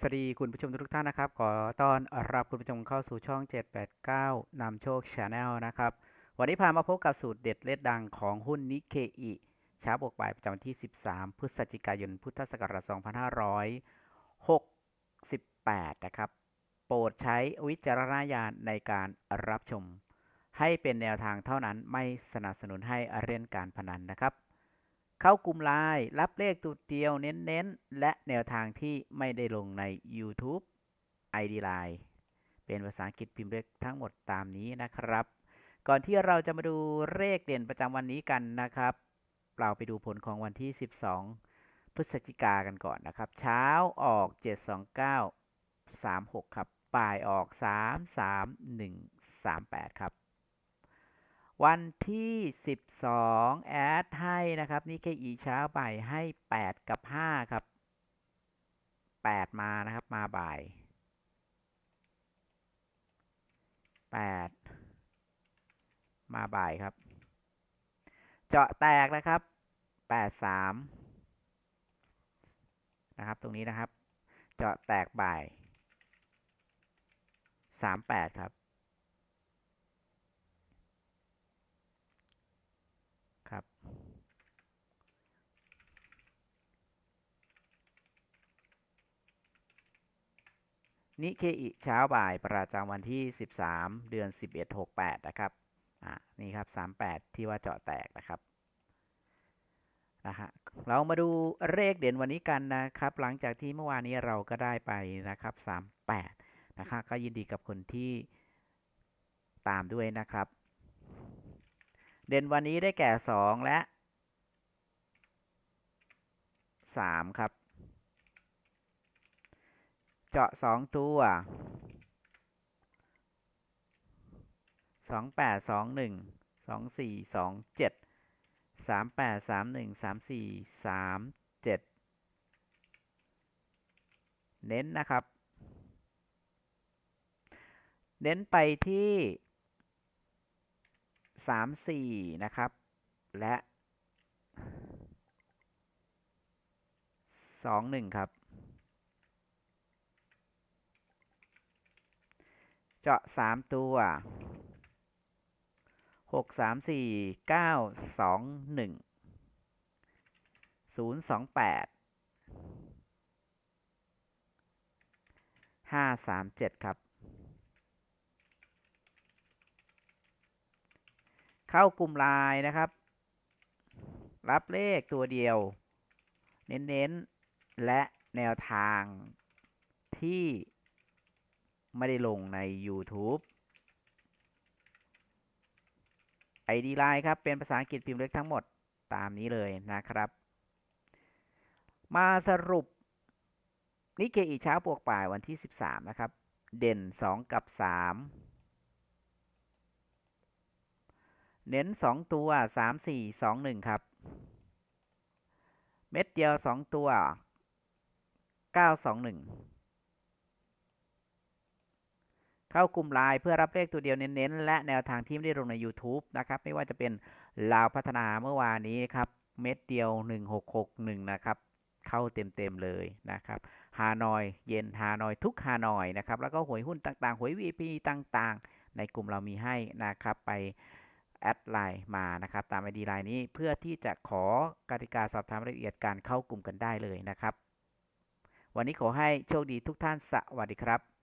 สวัสดีคุณผู้ชมทุกท่านนะครับ ขอต้อนรับคุณผู้ชมเข้าสู่ช่อง 789นำโชค Channel นะครับ วันนี้พามาพบกับสูตรเด็ดเล็ดดังของหุ้นนิเคอิเช้าบวกบ่ายประจำวันที่ 13 พฤศจิกายน พุทธศักราช2568 นะครับ โปรดใช้วิจารณญาณในการรับชม ให้เป็นแนวทางเท่านั้นไม่สนับสนุนให้เล่นการพนันนะครับ เข้ากลุ่มไลน์รับเลขตัวเดียวเน้นๆ และแนวทางที่ไม่ได้ลงใน YouTube ID Line เป็นภาษาอังกฤษพิมพ์เล็กทั้งหมดตามนี้นะครับ ก่อนที่เราจะมาดูเลขเด่นประจำวันนี้กันนะครับ เราไปดูผลของวันที่ 12 พฤศจิกากันก่อนนะครับ เช้าออก 729 36 ครับ บ่ายออก 33138 ครับ วันที่ 12 แอดให้นะครับ นี่แค่อีเช้าบ่ายให้ 8 กับ 5 ครับ 8 มานะครับ มาบ่าย 8 มาบ่ายครับ เจาะแตกนะครับ 83 นะครับ ตรงนี้นะครับ เจาะแตกบ่าย 38 ครับ ครับ นิเคอิเช้าบ่ายประจำวันที่ 13 เดือน 11 68 นะครับ อ่านี่ครับ 38 ที่ว่าเจาะแตกนะครับนะฮะเรามาดูเลขเด่นวันนี้กันนะครับ หลังจากที่เมื่อวานนี้เราก็ได้ไปนะครับ 38 นะครับก็ยินดีกับคนที่ตามด้วยนะครับ เด่นวันนี้ได้แก่ 2 และ 3 ครับ เจาะ 2 ตัว 2 8 2 1 2 4 2 7 3 8 3 1 3 4 3 7 เน้นนะครับ เน้นไปที่ 3 4 นะครับ และ 2 1 ครับ เจาะ 3 ตัว 6 3 4 9 2 1 0 2 8 5 3 7 ครับ เข้ากลุ่มไลน์นะครับ รับเลขตัวเดียว เน้นๆ และแนวทางที่ไม่ได้ลงใน YouTube ID Line ครับ เป็นภาษาอังกฤษพิมพ์เล็กทั้งหมดตามนี้เลยนะครับ มาสรุปนิเคอีเช้าบวกบ่ายวันที่ 13 นะครับ เด่น 2 กับ 3 เน้น 2 ตัว 3 4 2 1 ครับ เม็ดเดียว 2 ตัว 9 2 1 เข้ากลุ่มไลน์เพื่อรับเลขตัวเดียวเน้นๆ และแนวทางที่ไม่ได้ลงใน YouTube นะครับ ไม่ว่าจะเป็นลาวพัฒนาเมื่อวานนี้ครับ เม็ดเดียว 1661 นะครับ เข้าเต็มๆ เลยนะครับฮานอย เย็นฮานอยทุกฮานอยนะครับ แล้วก็หวยหุ้นต่างๆ หวย VP ต่างๆ ในกลุ่มเรามีให้นะครับไป แอดไลน์มานะครับตาม ID ไลน์นี้เพื่อที่จะขอกติกาสอบถามรายละเอียดการเข้ากลุ่มกันได้เลยนะครับ วันนี้ขอให้โชคดีทุกท่านสวัสดีครับ